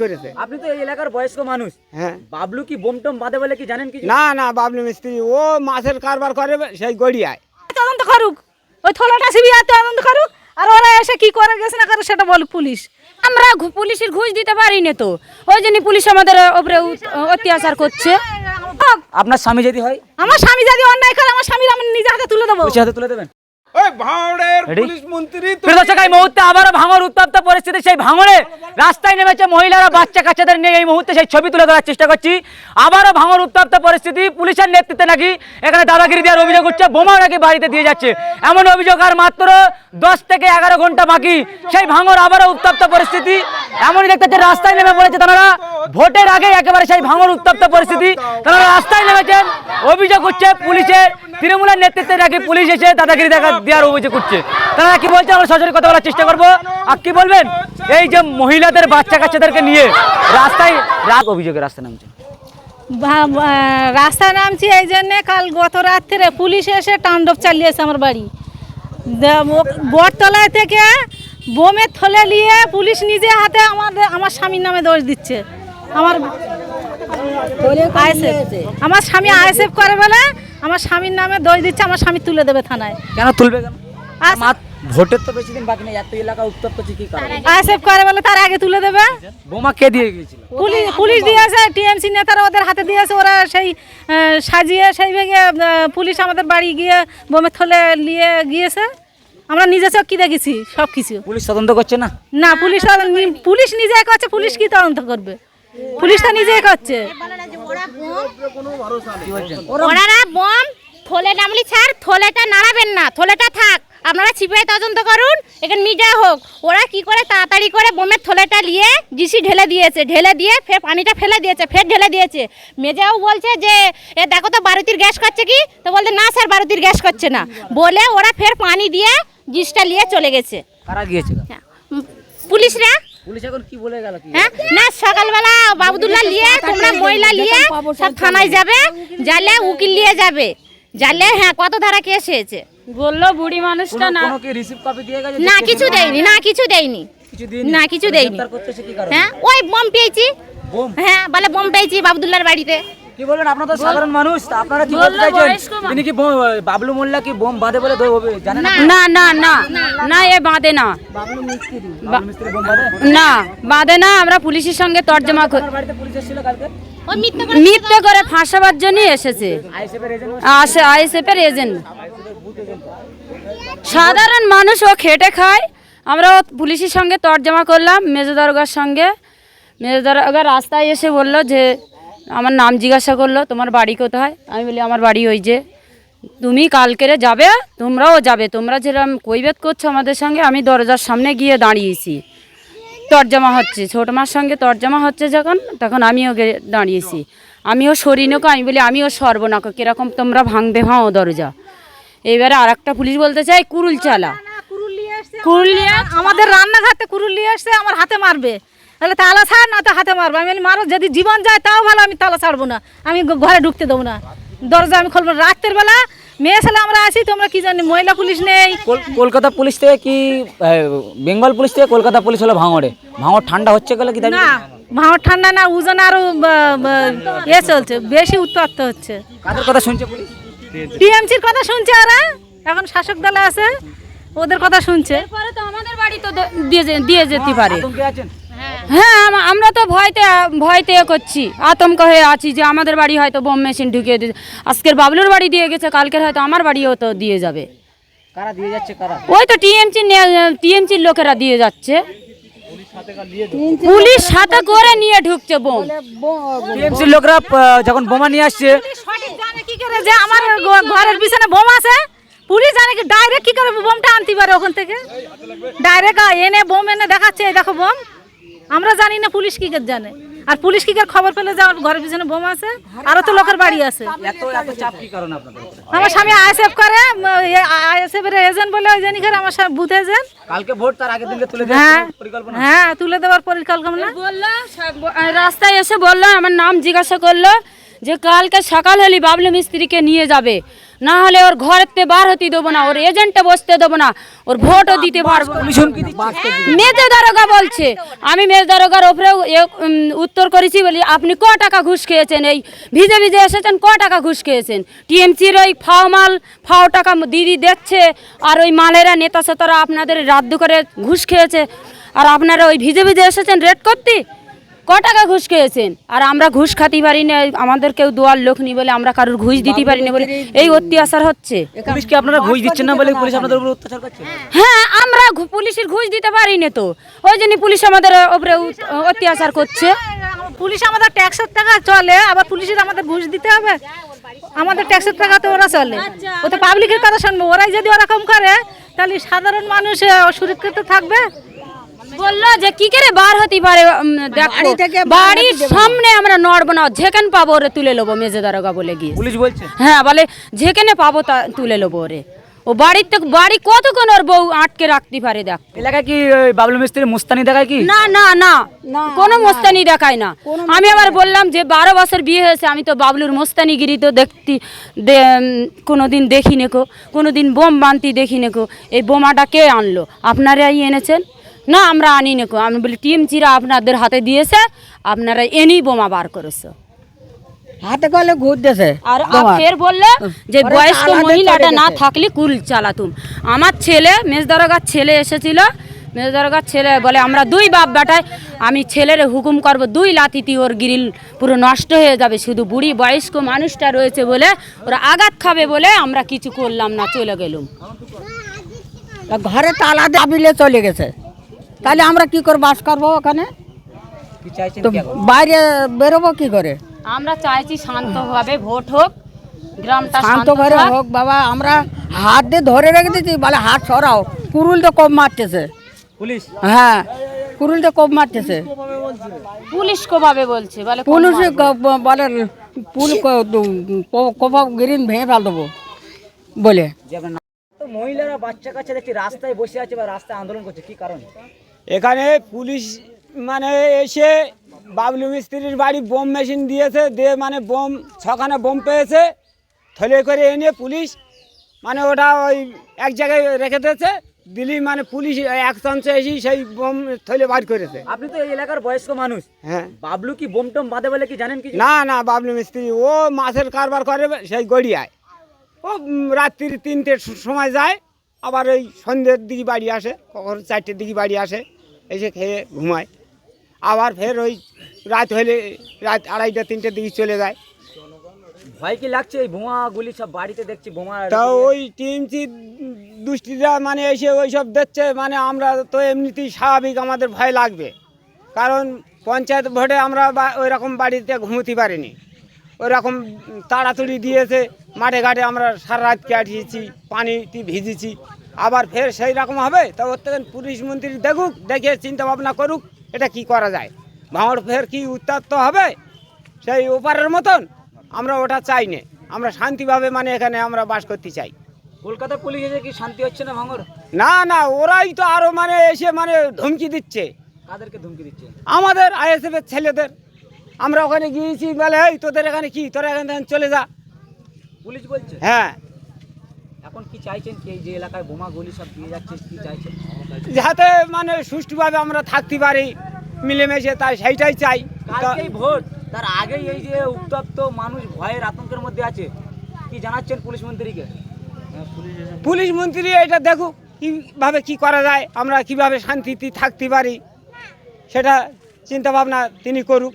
করেছে। আপনি তো এই এলাকার বয়স্ক মানুষ। হ্যাঁ। বাবলু কি বোম টোম বাঁধে বলে কি জানেন কি না না বাবলু মিস্ত্রি ও মাছের কারবার করে সেই গড়িয়ায়। তদন্ত করুক। ওই থলাটা সিবিআই তদন্ত করুক। আর ওরা এসে কি করে গেছে না করে সেটা বলুক পুলিশ। আমরা পুলিশের ঘুষ দিতে পারি না তো। ওই জন্য পুলিশ আমাদের উপরে অত্যাচার করছে। আপনার স্বামী যদি হয়? আমার স্বামী যদি অন্যায় করে আমার স্বামীর আমি নিজে হাতে তুলে দেবো। হাতে তুলে দেবেন? ওই ভাঁড়ের পুলিশ মন্ত্রী তো- এই মুহূর্তে আবারও ভাঙর উত্তপ্ত পরিস্থিতি সেই ভাঙরে রাস্তায় নেমেছে মহিলারা বাচ্চা কাচ্চাদের নিয়ে এই মুহূর্তে সেই ছবি তুলে ধরার চেষ্টা করছি। আবারও উত্তপ্ত পরিস্থিতি পুলিশের নেতৃত্বে নাকি এখানে দাদাগিরি দেওয়ার অভিযোগ উঠছে নাকি বাড়িতে দিয়ে যাচ্ছে। এমন অভিযোগ আর মাত্র দশ থেকে এগারো ঘণ্টা বাকি। সেই আবারও উত্তপ্ত পরিস্থিতি এমনই দেখতে হচ্ছে রাস্তায় নেমে পড়েছে তারা। ভোটের আগে একেবারে সেই ভাঙর উত্তপ্ত পরিস্থিতি তারা রাস্তায় নেমেছেন। অভিযোগ পুলিশের তৃণমূলের নেতৃত্বে নাকি পুলিশ এসে দাদাগিরি দেখা দেওয়ার অভিযোগ উঠছে। তারা কি বলছে? আমরা সরাসরি কথা বলার চেষ্টা করব। আর কি বলবেন? এই যে মহিলাদের বাচ্চা কাচ্চাদেরকে নিয়ে রাস্তায় রাগ অভিযোগের রাস্তা নামছে। রাস্তায় নামছি এই জন্যে কাল গত রাত্রে পুলিশ এসে তাণ্ডব চালিয়েছে আমার বাড়ি। বটতলায় থেকে বোমের থলে নিয়ে পুলিশ নিজে হাতে আমাদের আমার স্বামীর নামে দোষ দিচ্ছে। আমার আমার স্বামী আইএসএফ করে বলে আমার স্বামীর নামে দোষ দিচ্ছে আমার স্বামী তুলে দেবে থানায়। কেন তুলবে কেন? ভোটের তো বেশি দিন বাকি নেই এত এলাকা উত্তপ্ত কি আইএসএফ করে বলে তার আগে তুলে দেবে? বোমা কে দিয়ে গিয়েছিল? পুলিশ পুলিশ দিয়েছে টিএমসি নেতারা ওদের হাতে দিয়েছে ওরা সেই সাজিয়ে সেই ভেঙে পুলিশ আমাদের বাড়ি গিয়ে বোমের থলে নিয়ে গিয়েছে। আমরা নিজে চোখ কি দেখেছি? সব কিছু। পুলিশ তদন্ত করছে না? না পুলিশ পুলিশ নিজে করছে পুলিশ কি তদন্ত করবে? পুলিশ তো নিজেই করছে। ওনারা বম থলে নামলি ছাড় থলেটা নাড়াবেন না থলেটা থাক। আপনারা ছিপে তদন্ত করুন এখানে মিডিয়া হোক। ওরা কি করে তাড়াতাড়ি করে বোমের থলেটা নিয়ে জিসি ঢেলে দিয়েছে ঢেলে দিয়ে ফের পানিটা ফেলে দিয়েছে ফের ঢেলে দিয়েছে। মেজাও বলছে যে এ দেখো তো বারুতির গ্যাস করছে কি? তো বলতে না স্যার বারুতির গ্যাস করছে না। বলে ওরা ফের পানি দিয়ে জিসটা নিয়ে চলে গেছে। হ্যাঁ, পুলিশরা পুলিশ এখন কি বলে গেল কি? হ্যাঁ? না সকালবেলা বাবুদুল্লাহ নিয়ে তোমরা মহিলা নিয়ে সব থানায় যাবে জালে উকিল নিয়ে যাবে। জালে হ্যাঁ কত ধারা কেস হয়েছে? বলল বুড়ি মানুষটা না কোনো কি রিসিভ কপি দিয়ে গেছে না কিছু দেয়নি না কিছু দেয়নি। না কিছু দেয়নি। হ্যাঁ ওই বম পেয়েছি। হ্যাঁ বলে বম পেয়েছি বাবুদুল্লার বাড়িতে। কি বলবেন? আপনারা তো সাধারণ মানুষ আপনারা কি বলতে চাইছেন? তিনি কি বাবলু মোল্লা কি বোম বাঁধে বলে হবে? জানেন না না না না না এ বাঁধে না। বাবলু মিস্ত্রি বোম বাঁধে? না বাঁধে না আমরা পুলিশের সঙ্গে তর্জমা কর- আপনার বাড়িতে পুলিশ এসেছিল কালকে? করে মিথ্যে করে ফাঁসাবার জন্যই এসেছে। আসে আইএসএফ এর এজেন্ট সাধারণ মানুষ ও খেটে খায়। আমরা পুলিশের সঙ্গে তর্জমা করলাম। মেজো দরগার সঙ্গে। মেজো দরগা রাস্তায় এসে বলল যে আমার নাম জিজ্ঞাসা করল তোমার বাড়ি কোথায়? আমি বলি আমার বাড়ি ওই যে তুমি কালকেরে যাবে তোমরাও যাবে তোমরা যেরকম কৈবেত করছ আমাদের সঙ্গে আমি দরজার সামনে গিয়ে দাঁড়িয়েছি। তর্জমা হচ্ছে ছোট মার সঙ্গে তর্জমা হচ্ছে যখন তখন আমিও দাঁড়িয়েছি। আমিও সরিনকে আমি বলি আমিও সর্বনাক কীরকম তোমরা ভাঙবে ভাঙো দরজা? এবারে আর একটা পুলিশ বলতে চাই কুরুল চালা কুরুল নিয়ে আমাদের রান্নাঘাটে কুরুল নিয়ে আসছে আমার হাতে মারবে। তাহলে তালা ছাড় না তো হাতে মারবে। আমি বলি, মারো যদি জীবন যায় তাও ভালো আমি তালা ছাড়বো না। আমি ঘরে ঢুকতে দেবো না। দরজা আমি খুলবো। রাত্রের বেলা মেয়ে ছেলে আমরা আছি তোমরা কি জানি মহিলা পুলিশ নেই। কলকাতা পুলিশ থেকে কি বেঙ্গল পুলিশ থেকে কলকাতা পুলিশ হলো ভাঙড়ে? ভাঙড় ঠান্ডা হচ্ছে গেলে কি না ভাঙড় ঠান্ডা না ওজন আরও এ চলছে বেশি উত্তপ্ত হচ্ছে। কাদের কথা শুনছে পুলিশ? টিএমসির কথা শুনছে ওরা। এখন শাসক দলে আছে ওদের কথা শুনছে। পরে তো আমাদের বাড়ি তো দিয়ে যে- দিয়ে যেতে পারে। হ্যাঁ আমরা তো ভয়তে ভয়তে এ করছি আতঙ্ক হয়ে আছি যে আমাদের বাড়ি হয়তো বোম মেশিন ঢুকিয়ে দিয়েছে। আজকের বাবলুর বাড়ি দিয়ে গেছে কালকের হয়তো আমার বাড়িও তো দিয়ে যাবে। কারা দিয়ে যাচ্ছে কারা? ওই তো টিএমসি টিএমসির লোকেরা দিয়ে যাচ্ছে। পুলিশ সাথে করে নিয়ে ঢুকছে বোম। টিএমসির লোকরা যখন বোমা নিয়ে আসছে সঠিক করে যে আমার ঘরের পিছনে বোম আছে? পুলিশ জানে কি ডাইরেক্ট কি করে বোমটা আনতে পারে ওখান থেকে? ডাইরেক্ট এনে বোম এনে দেখাচ্ছে দেখো বোম। আমরা জানি না পুলিশ কি জানে। আর পুলিশ কি করে খবর পেলে যে আমার ঘরের পিছনে বোমা আছে? আরও তো লোকের বাড়ি আছে। এত এত চাপ কি কারণে আপনাদের উপরে? আমার স্বামী আইএসএফ করে আইএসএফ এর এজেন্ট বলে ওই জানি করে আমার স্বামী বুথ এজেন্ট কালকে ভোট তার আগের দিনকে তুলে হ্যাঁ পরিকল্পনা? হ্যাঁ তুলে দেওয়ার পরিকল্পনা। বলল রাস্তায় এসে বলল আমার নাম জিজ্ঞাসা করল যে কালকে সকাল হলে বাবলু মিস্ত্রিকে নিয়ে যাবে। না হলে ওর ঘরেতে বার হতে দেবো না ওর এজেন্টে বসতে দেবো না ওর ভোটও দিতে পারব মেজে দারোগা বলছে আমি মেজ দারোগার ওপরেও এ- উত্তর করেছি বলি আপনি ক টাকা ঘুষ খেয়েছেন? এই ভিজে ভিজে এসেছেন ক টাকা ঘুষ খেয়েছেন? টিএমসির ওই ফাও মাল ফাও টাকা দিদি দেখছে আর ওই মালেরা নেতা সেতারা আপনাদের রাদ্দ করে ঘুষ খেয়েছে। আর আপনারা ওই ভিজে ভিজে এসেছেন রেড করতে? ক টাকা ঘুষ খেয়েছেন? আর আমরা ঘুষ খাতে পারি না আমাদের কেউ দোয়ার লোক নি বলে আমরা কারোর ঘুষ দিতে পারি না বলে এই অত্যাচার হচ্ছে। পুলিশকে আপনারা ঘুষ দিচ্ছেন না বলে পুলিশ আপনাদের উপর অত্যাচার করছে? হ্যাঁ আমরা পুলিশের ঘুষ দিতে পারি না তো। ওই জন্য পুলিশ আমাদের উপরে অত্যাচার করছে। পুলিশ আমাদের ট্যাক্সের টাকা চলে আবার পুলিশের আমাদের ঘুষ দিতে হবে। আমাদের ট্যাক্সের টাকা তো ওরা চলে। ও তো পাবলিকের কথা শুনব। ওরাই যদি ওরকম করে তাহলে সাধারণ মানুষ সুরক্ষিত থাকবে? বলল যে কি করে বার হতে পারে? দেখো বাড়ির সামনে আমরা নড়বো না যেখানে পাবো ওরে তুলে নেব মেজে দারোগা বলে গিয়ে। পুলিশ বলছে? হ্যাঁ বলে যেখানে পাবো তা তুলে নেব ওরে। ও বাড়ির তো বাড়ি কতক্ষণ ওর বউ আটকে রাখতে পারে দেখ। এলাকায় কি ওই বাবলু মিস্ত্রি মুস্তানি দেখায় কি? না না না কোনো মোস্তানি দেখায় না। আমি আবার বললাম যে বারো বছর বিয়ে হয়েছে আমি তো বাবলুর মোস্তানিগিরি তো দেখতি কোনো দিন দেখি নেকো কোনো দিন বোম বানতি দেখি নেকো এই বোমাটা কে আনলো? আপনারাই এনেছেন? না আমরা আনি নেকো আমি বলি টিম চিরা আপনাদের হাতে দিয়েছে আপনারা এনেই বোমা বার করেছ। হাতে কলে ঘুরতেছে আর আর ফের বললে যে বয়স্ক মহিলাটা না থাকলে কুল চালাতুম। আমার ছেলে মেজদারগার ছেলে এসেছিল মেজদারগার ছেলে বলে আমরা দুই বাপ বেটায় আমি ছেলের হুকুম করব দুই লাতিতি ওর গ্রিল পুরো নষ্ট হয়ে যাবে শুধু বুড়ি বয়স্ক মানুষটা রয়েছে বলে ওরা আঘাত খাবে বলে আমরা কিছু করলাম না চলে গেলুম। ঘরে তালা দাবিলে চলে গেছে। তাহলে আমরা কি করে বাস করব ওখানে? তো বাইরে বেরোবো কি করে? আমরা চাইছি শান্তভাবে ভোট হোক গ্রামটা শান্ত ঘরে হোক বাবা আমরা হাত দিয়ে ধরে রেখে দিচ্ছি বলে হাত সরাও। কুরুল তো কম মারতেছে। পুলিশ? হ্যাঁ কুরুল তো কম মারতেছে। পুলিশ কোভাবে বলছে বলে পুলিশ বলে পুল কোপা গ্রিন ভেঙে ফেল দেবো বলে। মহিলারা বাচ্চা কাচ্চা দেখছি রাস্তায় বসে আছে বা রাস্তায় আন্দোলন করছে কি কারণে? এখানে পুলিশ মানে এসে বাবলু মিস্ত্রির বাড়ি বোম মেশিন দিয়েছে দিয়ে মানে বোম ছখানে বোম পেয়েছে থলে করে এনে পুলিশ মানে ওটা ওই এক জায়গায় রেখে দিয়েছে দিলি মানে পুলিশ এক চান্সে এসেই সেই বোম থলে বার করেছে। আপনি তো এই এলাকার বয়স্ক মানুষ। হ্যাঁ। বাবলু কি বোম টোম বাঁধে বলে কি জানেন কি না না বাবলু মিস্ত্রি ও মাছের কারবার করে সেই গড়িয়ায়। ও রাত্রির তিনটের সময় যায় আবার ওই সন্ধ্যের দিকে বাড়ি আসে কখন চারটের দিকে বাড়ি আসে। এসে খেয়ে ঘুমায়। আবার ফের ওই রাত হলে রাত আড়াইটা তিনটের দিকে চলে যায়। ভয় কি লাগছে? এই বোমা গুলি সব বাড়িতে দেখছি বোমা তা ওই টিএমসি দুষ্টিরা মানে এসে ওই সব দেখছে মানে আমরা তো এমনিতেই স্বাভাবিক আমাদের ভয় লাগবে। কারণ পঞ্চায়েত ভোটে আমরা বা ওই রকম বাড়িতে ঘুমোতে পারিনি। ওই রকম তাড়াতাড়ি দিয়েছে মাঠে ঘাটে আমরা সারা রাত কাটিয়েছি পানিতে ভিজেছি আবার ফের সেই রকম হবে তা ওর থেকে পুলিশ মন্ত্রী দেখুক দেখে চিন্তা ভাবনা করুক এটা কি করা যায়। ভাঙড় ফের কি উত্তপ্ত হবে? সেই ওপারের মতন আমরা ওটা চাই না। আমরা শান্তিভাবে মানে এখানে আমরা বাস করতে চাই। কলকাতা পুলিশ এসে কি শান্তি হচ্ছে না ভাঙর না না ওরাই তো আরও মানে এসে মানে ধমকি দিচ্ছে। কাদেরকে ধমকি দিচ্ছে? আমাদের আইএসএফ এর ছেলেদের। আমরা ওখানে গিয়েছি বলে এই তোদের এখানে কি? তোরা এখান থেকে চলে যা। পুলিশ বলছে? হ্যাঁ কি চাইছেন কি? যে এলাকায় বোমা গুলি সব দিয়ে যাচ্ছে কি চাইছেন? যাতে মানে সুষ্ঠুভাবে আমরা থাকতে পারি মিলেমিশে তাই সেইটাই চাই। কালকেই ভোট তার আগেই এই যে উত্তপ্ত মানুষ ভয়ের আতঙ্কের মধ্যে আছে। কি জানাচ্ছেন পুলিশ মন্ত্রীকে? পুলিশ মন্ত্রী এটা দেখুক কীভাবে কি করা যায় আমরা কীভাবে শান্তিতে থাকতে পারি সেটা চিন্তা ভাবনা তিনি করুক।